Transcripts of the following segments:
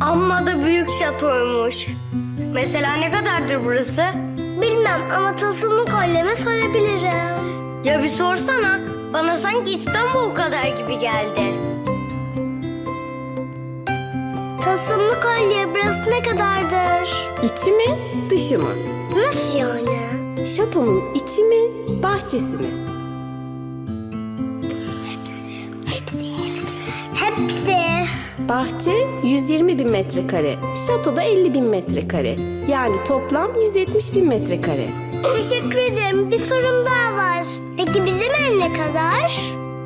Amma da büyük şatoymuş. Mesela ne kadardır burası? Bilmem ama tılsımlı kolyeme sorabilirim. Ya bir sorsana. Bana sanki İstanbul kadar gibi geldi. Tılsımlı kolye burası ne kadardır? İçi mi, dışı mı? Nasıl yani? Şatonun içi mi, bahçesi mi? Bahçe 120 bin metrekare, şatoda 50 bin metrekare. Yani toplam 170 bin metrekare. Teşekkür ederim. Bir sorum daha var. Peki bizim ev ne kadar?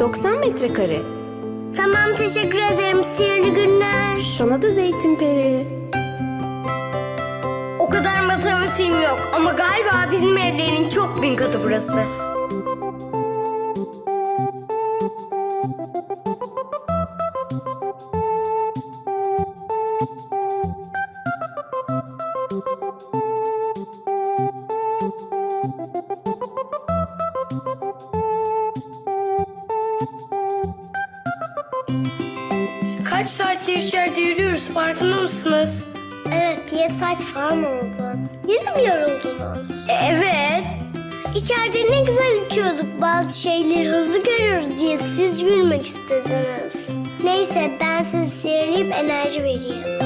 90 metrekare. Tamam teşekkür ederim. Sihirli günler. Sana da zeytin peri. O kadar matematiğim yok ama galiba bizim evlerin çok bin katı burası. Saattir içeride yürüyoruz farkında mısınız? Evet 7 saat falan oldu. Yine mi yoruldunuz? E, evet. İçeride ne güzel uçuyorduk. Bazı şeyleri hızlı görüyoruz diye siz gülmek istediniz. Neyse ben sizi sihirleyip enerji vereyim.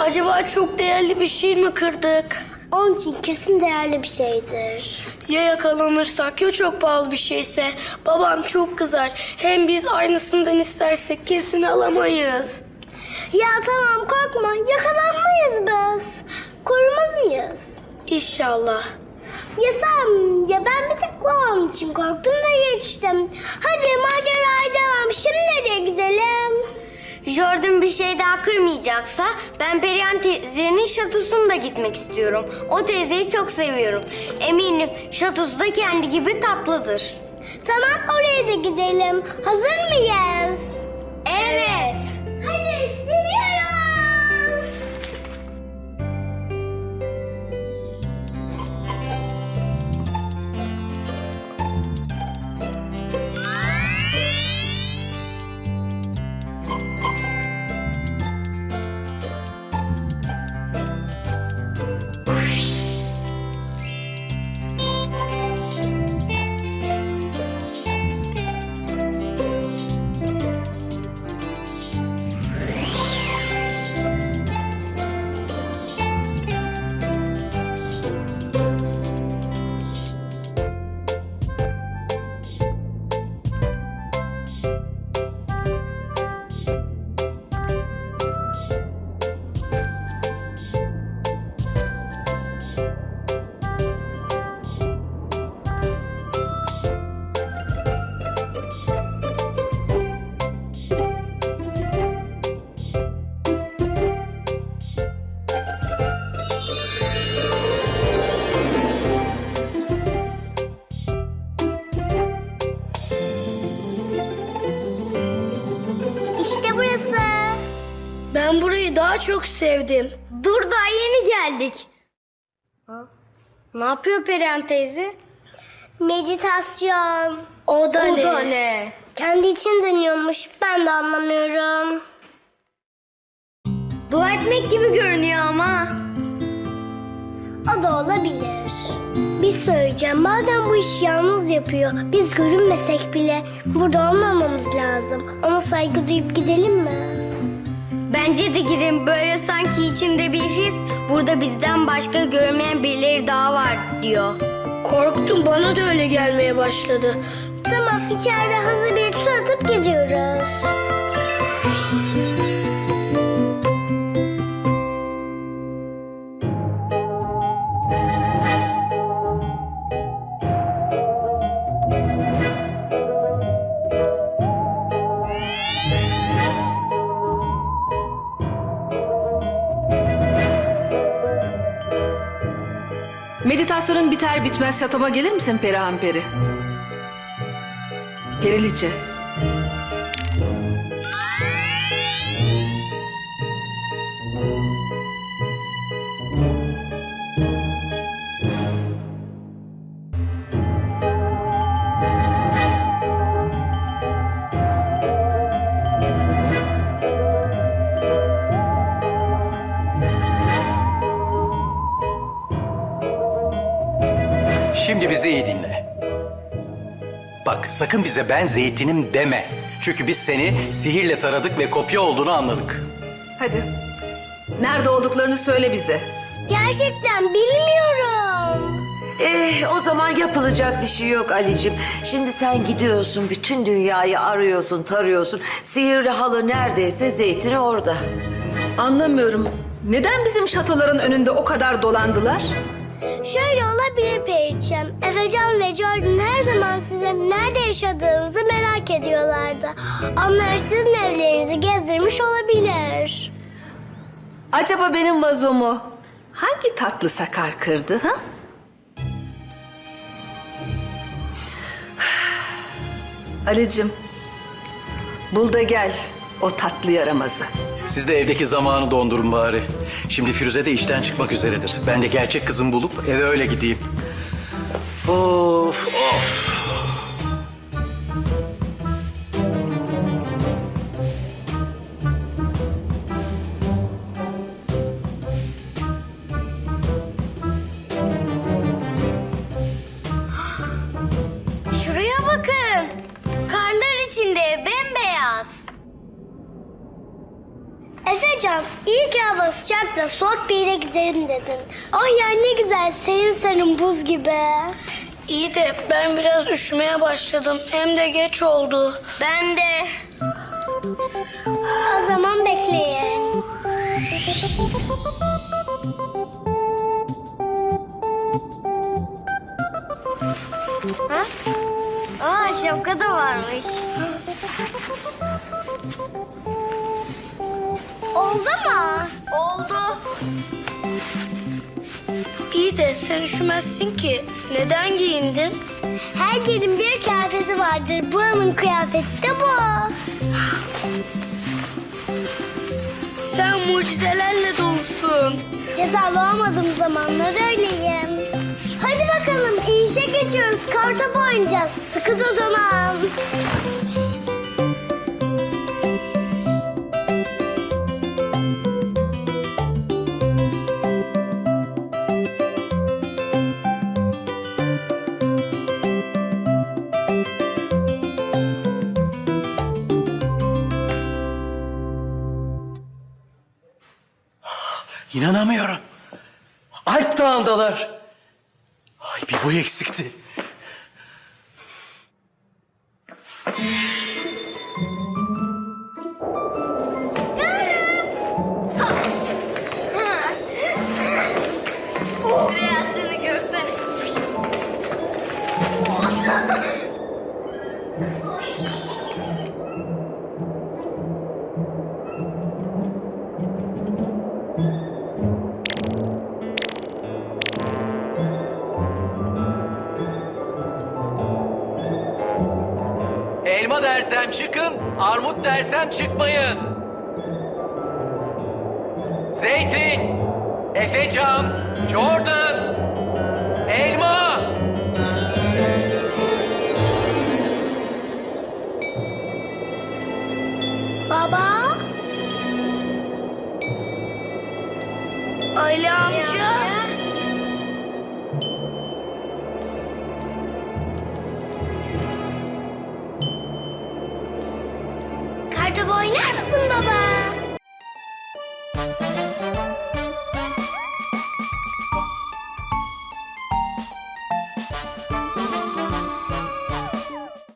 Acaba çok değerli bir şey mi kırdık? Onun için kesin değerli bir şeydir. Ya yakalanırsak ya çok pahalı bir şeyse babam çok kızar. Hem biz aynısından istersek kesin alamayız. Ya tamam korkma yakalanmayız biz. Korumalıyız. İnşallah. Ya sen ya ben bir tek babam için korktum ve geçtim. Hadi maceraya devam. Şimdi nereye gidelim? Jordan bir şey daha kırmayacaksa ben Perihan teyzenin şatosuna da gitmek istiyorum. O teyzeyi çok seviyorum. Eminim şatosu da kendi gibi tatlıdır. Tamam oraya da gidelim. Hazır mıyız? Ben burayı daha çok sevdim. Dur daha yeni geldik. Ha? Ne yapıyor Perihan teyze? Meditasyon. O da O ne? da ne? Kendi için deniyormuş. Ben de anlamıyorum. Dua etmek gibi görünüyor ama. Söyleyeceğim. Madem bu işi yalnız yapıyor, biz görünmesek bile burada olmamamız lazım. Ona saygı duyup gidelim mi? Bence de gidin böyle sanki içimde bir his burada bizden başka görmeyen birileri daha var diyor. Korktum bana da öyle gelmeye başladı. Tamam, içeride hızlı bir tur atıp gidiyoruz. Meditasyonun biter bitmez şatoma gelir misin Perihan Peri? Periliçe. Bizi iyi dinle. Bak sakın bize ben zeytinim deme. Çünkü biz seni sihirle taradık ve kopya olduğunu anladık. Hadi. Nerede olduklarını söyle bize. Gerçekten bilmiyorum. Eh, o zaman yapılacak bir şey yok Ali'cim. Şimdi sen gidiyorsun, bütün dünyayı arıyorsun, tarıyorsun. Sihirli halı neredeyse zeytini orada. Anlamıyorum. Neden bizim şatoların önünde o kadar dolandılar? Şöyle olabilir Periçem. Efecan ve Jordan her zaman size nerede yaşadığınızı merak ediyorlardı. Onlar sizin evlerinizi gezdirmiş olabilir. Acaba benim vazomu hangi tatlı sakar kırdı ha? Ali'cim, bul da gel o tatlı yaramazı. Siz de evdeki zamanı dondurun bari. Şimdi Firuze de işten çıkmak üzeredir. Ben de gerçek kızımı bulup eve öyle gideyim. Of of. Efecan, iyi ki hava sıcak da soğuk bir yere gidelim dedin. Oh ya ne güzel serin serin buz gibi. İyi de ben biraz üşümeye başladım. Hem de geç oldu. Ben de. O zaman bekleyin. Aa şapka da varmış. Oldu. İyi de sen üşümezsin ki. Neden giyindin? Her yerin bir kıyafeti vardır. Buranın kıyafeti de bu. Sen mucizelerle dolusun. Cezalı olmadığım zamanlar öyleyim. Hadi bakalım işe geçiyoruz. Kartopu oynayacağız. Sıkı tut İnanamıyorum. Alp Dağı'ndalar. Ay bir bu eksikti. Nereye görsene. Armut dersen çıkmayın. Zeytin, Efecan, Jordan.